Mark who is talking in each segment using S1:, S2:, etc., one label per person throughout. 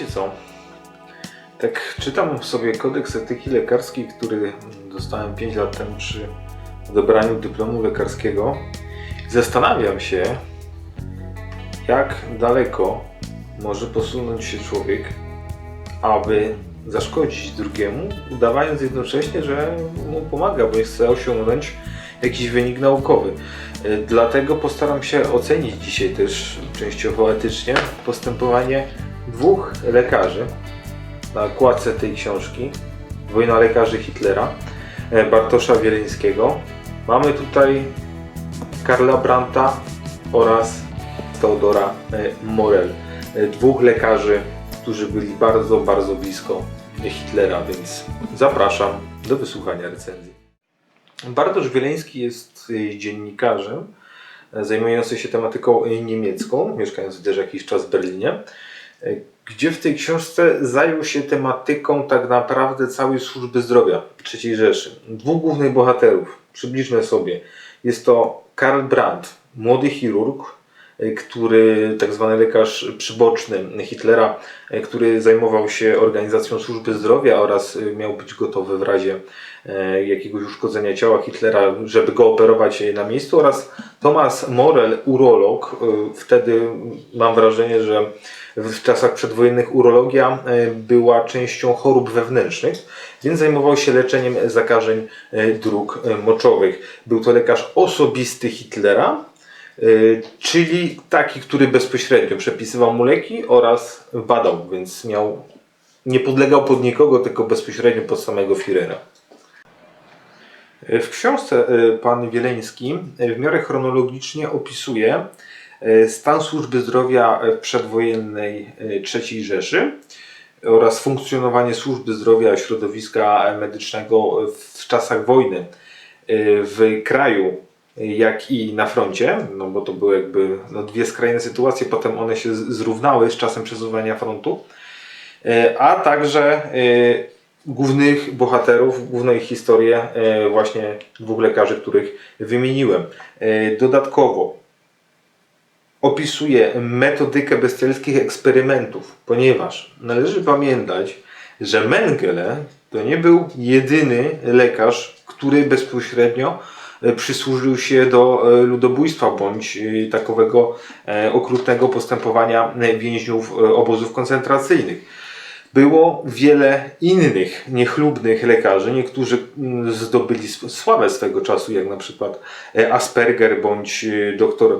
S1: Wiecie co? Tak czytam sobie kodeks etyki lekarskiej, który dostałem 5 lat temu przy odebraniu dyplomu lekarskiego. Zastanawiam się, jak daleko może posunąć się człowiek, aby zaszkodzić drugiemu, udawając jednocześnie, że mu pomaga, bo chce osiągnąć jakiś wynik naukowy. Y, Dlatego postaram się ocenić dzisiaj też częściowo etycznie postępowanie dwóch lekarzy na okładce tej książki Wojna lekarzy Hitlera e, Bartosza Wieleńskiego. Mamy tutaj Karla Brandta oraz Teodora e, Morel. E, Dwóch lekarzy, którzy byli bardzo, bardzo blisko Hitlera, więc zapraszam do wysłuchania recenzji. Bartosz Wieleński jest dziennikarzem zajmujący się tematyką niemiecką, mieszkający też jakiś czas w Berlinie, gdzie w tej książce zajął się tematyką tak naprawdę całej służby zdrowia III Rzeszy. Dwóch głównych bohaterów, przybliżmy sobie. Jest to Karl Brandt, młody chirurg, e, który, tak zwany lekarz przyboczny Hitlera, e, który zajmował się organizacją służby zdrowia oraz e, miał być gotowy w razie e, jakiegoś uszkodzenia ciała Hitlera, żeby go operować na miejscu oraz Thomas Morel, urolog. E, Wtedy mam wrażenie, że w czasach przedwojennych urologia e, była częścią chorób wewnętrznych, więc zajmował się leczeniem zakażeń e, dróg e, moczowych. Był to lekarz osobisty Hitlera, czyli taki, który bezpośrednio przepisywał mu leki oraz badał, więc miał nie podlegał pod nikogo, tylko bezpośrednio pod samego Führera. W książce pan Wieleński w miarę chronologicznie opisuje stan służby zdrowia w przedwojennej e, III Rzeszy oraz funkcjonowanie służby zdrowia środowiska medycznego w czasach wojny e, w kraju, e, jak i na froncie, no bo to były jakby no, dwie skrajne sytuacje, potem one się zrównały z czasem przesuwania frontu, E, a także e, głównych bohaterów, główną ich historię e, właśnie dwóch lekarzy, których wymieniłem. E, Dodatkowo opisuje metodykę bestialskich eksperymentów, ponieważ należy pamiętać, że Mengele to nie był jedyny lekarz, który bezpośrednio e, przysłużył się do e, ludobójstwa bądź e, takowego okrutnego postępowania więźniów obozów koncentracyjnych. Było wiele innych niechlubnych lekarzy. Niektórzy mm, zdobyli sławę swego czasu, jak na przykład Asperger bądź doktor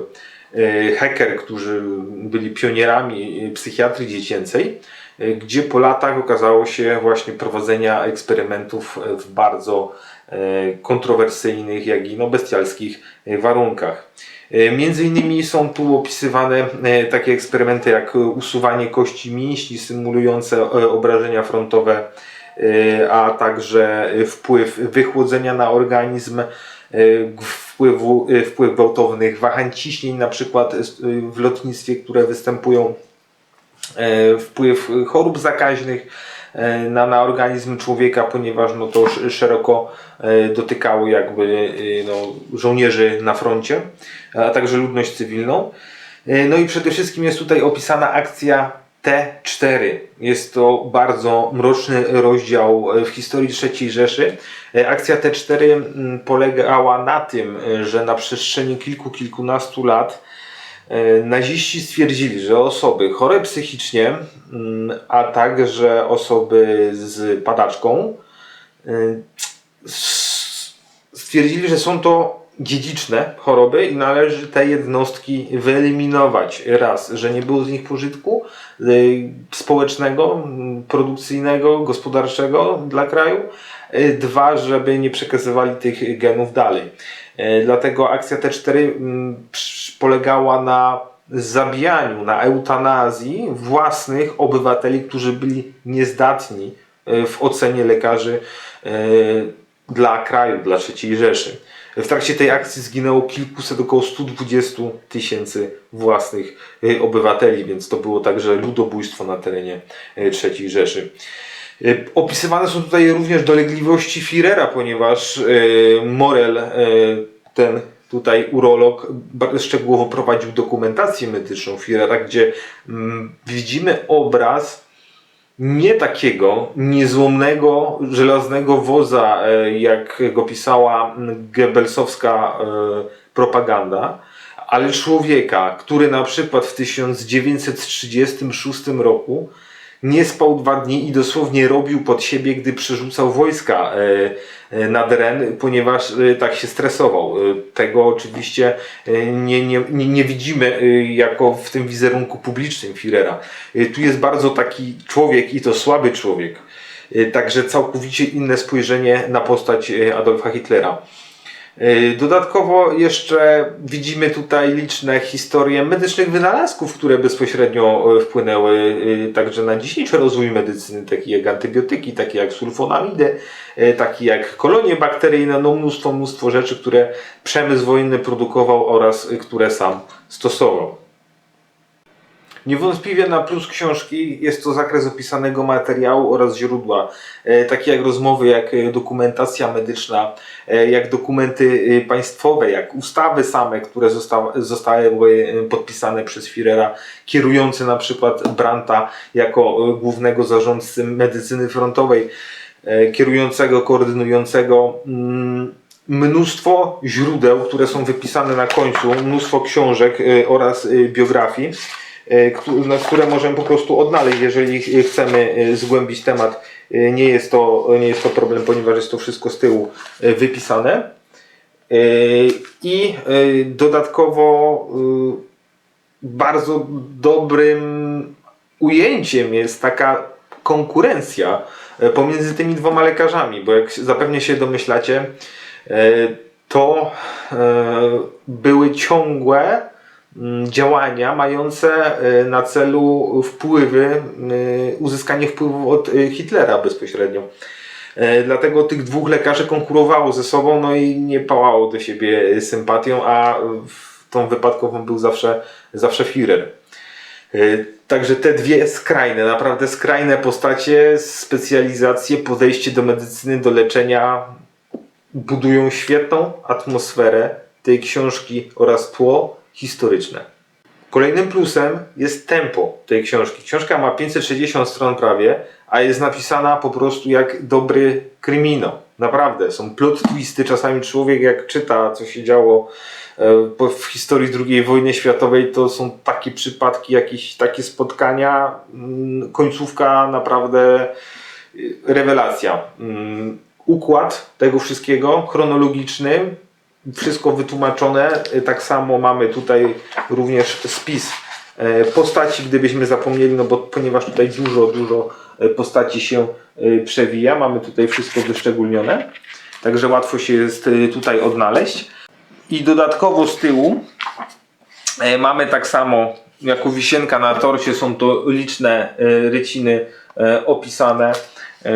S1: Hecker, którzy byli pionierami e, psychiatrii dziecięcej, e, gdzie po latach okazało się właśnie prowadzenia eksperymentów e, w bardzo e, kontrowersyjnych, jak i no, bestialskich e, warunkach. E, Między innymi są tu opisywane e, takie eksperymenty jak e, usuwanie kości mięśni symulujące e, obrażenia frontowe, e, a także e, wpływ wychłodzenia na organizm, e, wpływu, e, wpływ gwałtownych wahań ciśnień, na przykład e, w lotnictwie, które występują, e, wpływ chorób zakaźnych na, na organizm człowieka, ponieważ no, to sz- szeroko dotykało jakby no, żołnierzy na froncie, a także ludność cywilną. No i przede wszystkim jest tutaj opisana akcja T4. Jest to bardzo mroczny rozdział e, w historii III Rzeszy. E, Akcja T4 mm, polegała na tym, e, że na przestrzeni kilku, kilkunastu lat naziści stwierdzili, że osoby chore psychicznie, a także osoby z padaczką, stwierdzili, że są to dziedziczne choroby i należy te jednostki wyeliminować. Raz, że nie było z nich pożytku y, społecznego, produkcyjnego, gospodarczego dla kraju. Y, Dwa, żeby nie przekazywali tych genów dalej. Y, Dlatego akcja T4 mm, polegała na zabijaniu, na eutanazji własnych obywateli, którzy byli niezdatni w ocenie lekarzy dla kraju, dla III Rzeszy. W trakcie tej akcji zginęło kilkuset, około 120 tysięcy własnych y, obywateli, więc to było także ludobójstwo na terenie y, III Rzeszy. Y, Opisywane są tutaj również dolegliwości Führera, ponieważ Morel, ten tutaj urolog, szczegółowo prowadził dokumentację medyczną Führera, gdzie mm, widzimy obraz nie takiego niezłomnego, żelaznego woza, e, jak go pisała Goebbelsowska e, propaganda, ale człowieka, który na przykład w 1936 roku nie spał dwa dni i dosłownie robił pod siebie, gdy przerzucał wojska e, e, nad Ren, ponieważ e, tak się stresował. Tego oczywiście nie, nie, nie, widzimy jako w tym wizerunku publicznym Führera. E, Tu jest bardzo taki człowiek i to słaby człowiek. Także całkowicie inne spojrzenie na postać Adolfa Hitlera. E, Dodatkowo jeszcze widzimy tutaj liczne historie medycznych wynalazków, które bezpośrednio e, wpłynęły e, także na dzisiejszy rozwój medycyny, takie jak antybiotyki, takie jak sulfonamidy, takie jak kolonie bakteryjne, no mnóstwo, mnóstwo rzeczy, które przemysł wojenny produkował oraz które sam stosował. Niewątpliwie na plus książki jest to zakres opisanego materiału oraz źródła, e, takie jak rozmowy, jak e, dokumentacja medyczna, e, jak dokumenty państwowe, jak ustawy same, które zosta zostały podpisane przez Führera, kierujący na przykład Brandta jako głównego zarządcy medycyny frontowej, kierującego, koordynującego. mm, Mnóstwo źródeł, które są wypisane na końcu, mnóstwo książek oraz biografii które możemy po prostu odnaleźć, jeżeli chcemy e, zgłębić temat. E, Nie jest to, nie jest to problem, ponieważ jest to wszystko z tyłu e, wypisane. E, I e, dodatkowo e, bardzo dobrym ujęciem jest taka konkurencja e, pomiędzy tymi dwoma lekarzami, bo jak zapewne się domyślacie, e, to e, były ciągłe działania mające e, na celu wpływy, e, uzyskanie wpływów od e, Hitlera bezpośrednio. Dlatego tych dwóch lekarzy konkurowało ze sobą, no i nie pałało do siebie sympatią, a tą wypadkową był zawsze, zawsze Führer. Także te dwie skrajne, naprawdę skrajne postacie, specjalizacje, podejście do medycyny, do leczenia budują świetną atmosferę tej książki oraz tło historyczne. Kolejnym plusem jest tempo tej książki. Książka ma 560 stron prawie, a jest napisana po prostu jak dobry kryminał. Naprawdę, są plot twisty. Czasami człowiek jak czyta, co się działo e, w historii II wojny światowej, to są takie przypadki, jakieś takie spotkania. mm, Końcówka naprawdę y, rewelacja. Mm, Układ tego wszystkiego chronologiczny, wszystko wytłumaczone. Y, Tak samo mamy tutaj również spis e, postaci, gdybyśmy zapomnieli, no bo ponieważ tutaj dużo, dużo e, postaci się e, przewija, mamy tutaj wszystko wyszczególnione, także łatwo się jest tutaj odnaleźć. I dodatkowo z tyłu mamy tak samo jako wisienka na torcie są to liczne ryciny opisane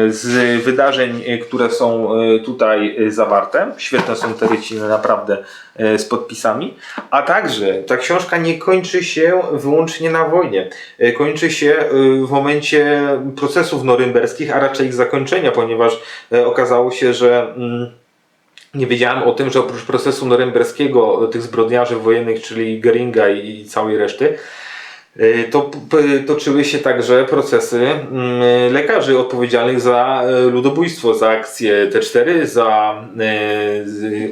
S1: z wydarzeń, e, które są e, tutaj e, zawarte. Świetne są te ryciny naprawdę e, z podpisami. A także ta książka nie kończy się wyłącznie na wojnie. E, Kończy się e, w momencie procesów norymberskich, a raczej ich zakończenia, ponieważ e, okazało się, że mm, nie wiedziałem o tym, że oprócz procesu norymberskiego, tych zbrodniarzy wojennych, czyli Geringa i całej reszty, to p- toczyły się także procesy mm, lekarzy odpowiedzialnych za e, ludobójstwo, za akcję T4, za e,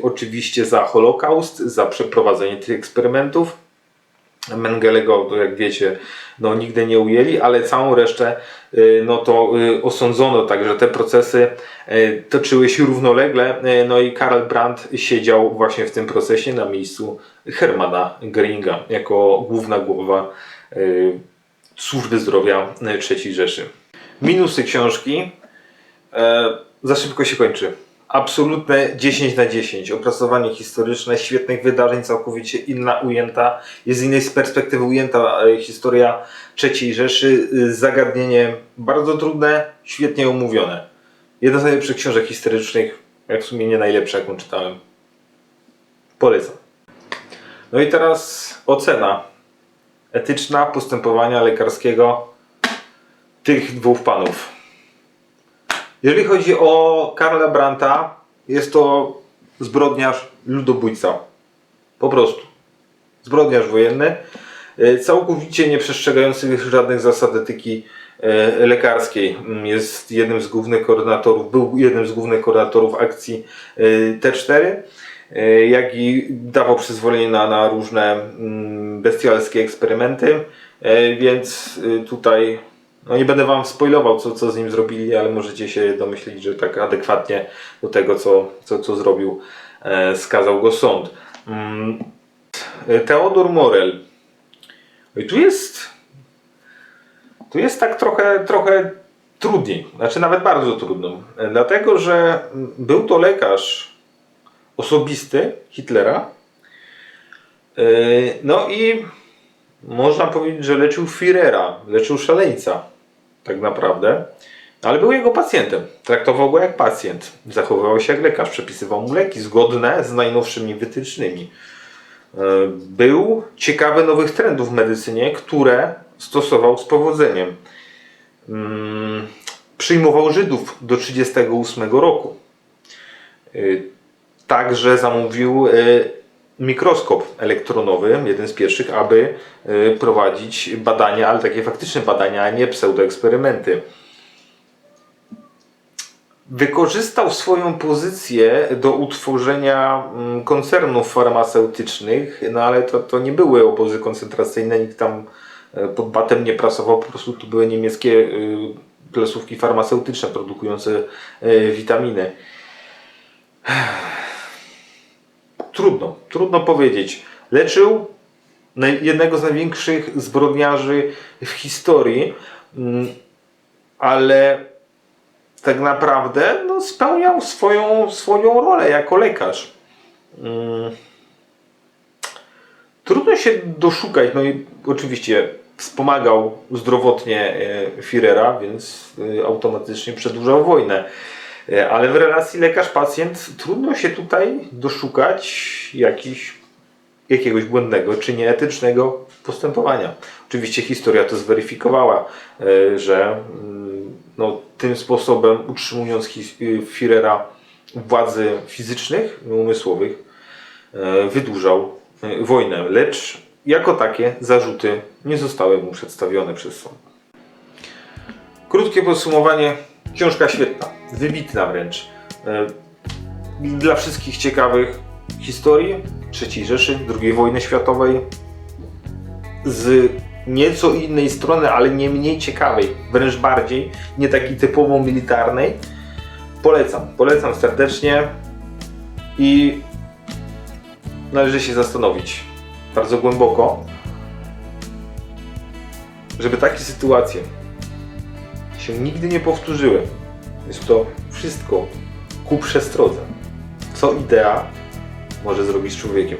S1: oczywiście za Holokaust, za przeprowadzenie tych eksperymentów. Mengele go, to jak wiecie, no, nigdy nie ujęli, ale całą resztę y, no, to y, osądzono, także te procesy y, toczyły się równolegle. y, No i Karl Brandt siedział właśnie w tym procesie na miejscu Hermana Geringa jako główna głowa y, służby zdrowia y, III Rzeszy. Minusy książki e, za szybko się kończy. Absolutne 10 na 10. Opracowanie historyczne, świetnych wydarzeń, całkowicie inna ujęta, jest z innej perspektywy ujęta e, historia III Rzeszy. e, Zagadnienie bardzo trudne, świetnie omówione. Jedna z najlepszych książek historycznych, jak w sumie nie najlepsza, jaką czytałem. Polecam. No i teraz ocena etyczna postępowania lekarskiego tych dwóch panów. Jeżeli chodzi o Karla Brandta, jest to zbrodniarz, ludobójca. Po prostu. Zbrodniarz wojenny, e, całkowicie nie przestrzegający żadnych zasad etyki e, lekarskiej. Jest jednym z głównych koordynatorów, był jednym z głównych koordynatorów akcji e, T4, e, jak i dawał przyzwolenie na, na różne mm, bestialskie eksperymenty, e, więc e, tutaj no nie będę Wam spoilował, co, co z nim zrobili, ale możecie się domyślić, że tak adekwatnie do tego, co, co, co zrobił, e, skazał go sąd. Mm, e, Teodor Morel. I tu jest. Tu jest tak trochę, trochę trudniej, znaczy nawet bardzo trudno. E, Dlatego, że mm, był to lekarz osobisty Hitlera. E, No i można powiedzieć, że leczył Führera, leczył szaleńca, tak naprawdę. Ale był jego pacjentem. Traktował go jak pacjent. Zachowywał się jak lekarz. Przepisywał mu leki zgodne z najnowszymi wytycznymi. E, Był ciekawy nowych trendów w medycynie, które stosował z powodzeniem. Mm, Przyjmował Żydów do 1938 roku. Także zamówił e, mikroskop elektronowy, jeden z pierwszych, aby e, prowadzić badania, ale takie faktyczne badania, a nie pseudoeksperymenty. Wykorzystał swoją pozycję do utworzenia mm, koncernów farmaceutycznych, no ale to, to nie były obozy koncentracyjne, nikt tam e, pod batem nie prasował, po prostu to były niemieckie y, placówki farmaceutyczne produkujące e, witaminy. Trudno, trudno powiedzieć. Leczył jednego z największych zbrodniarzy w historii, mm, ale tak naprawdę no, spełniał swoją, swoją rolę jako lekarz. Mm. Trudno się doszukać, no i oczywiście wspomagał zdrowotnie e, Führera, więc e, automatycznie przedłużał wojnę. E, Ale w relacji lekarz-pacjent trudno się tutaj doszukać jakiegoś błędnego czy nieetycznego postępowania. Oczywiście historia to zweryfikowała, e, że mm, no, tym sposobem utrzymując y, Führera władzy fizycznych umysłowych e, wydłużał e, wojnę, lecz jako takie zarzuty nie zostały mu przedstawione przez sąd. Krótkie podsumowanie. Książka świetna, wybitna wręcz. E, Dla wszystkich ciekawych historii III Rzeszy, II wojny światowej z nieco innej strony, ale nie mniej ciekawej, wręcz bardziej, nie takiej typowo militarnej. Polecam, polecam serdecznie i należy się zastanowić bardzo głęboko, żeby takie sytuacje się nigdy nie powtórzyły. Jest to wszystko ku przestrodze. Co idea może zrobić z człowiekiem.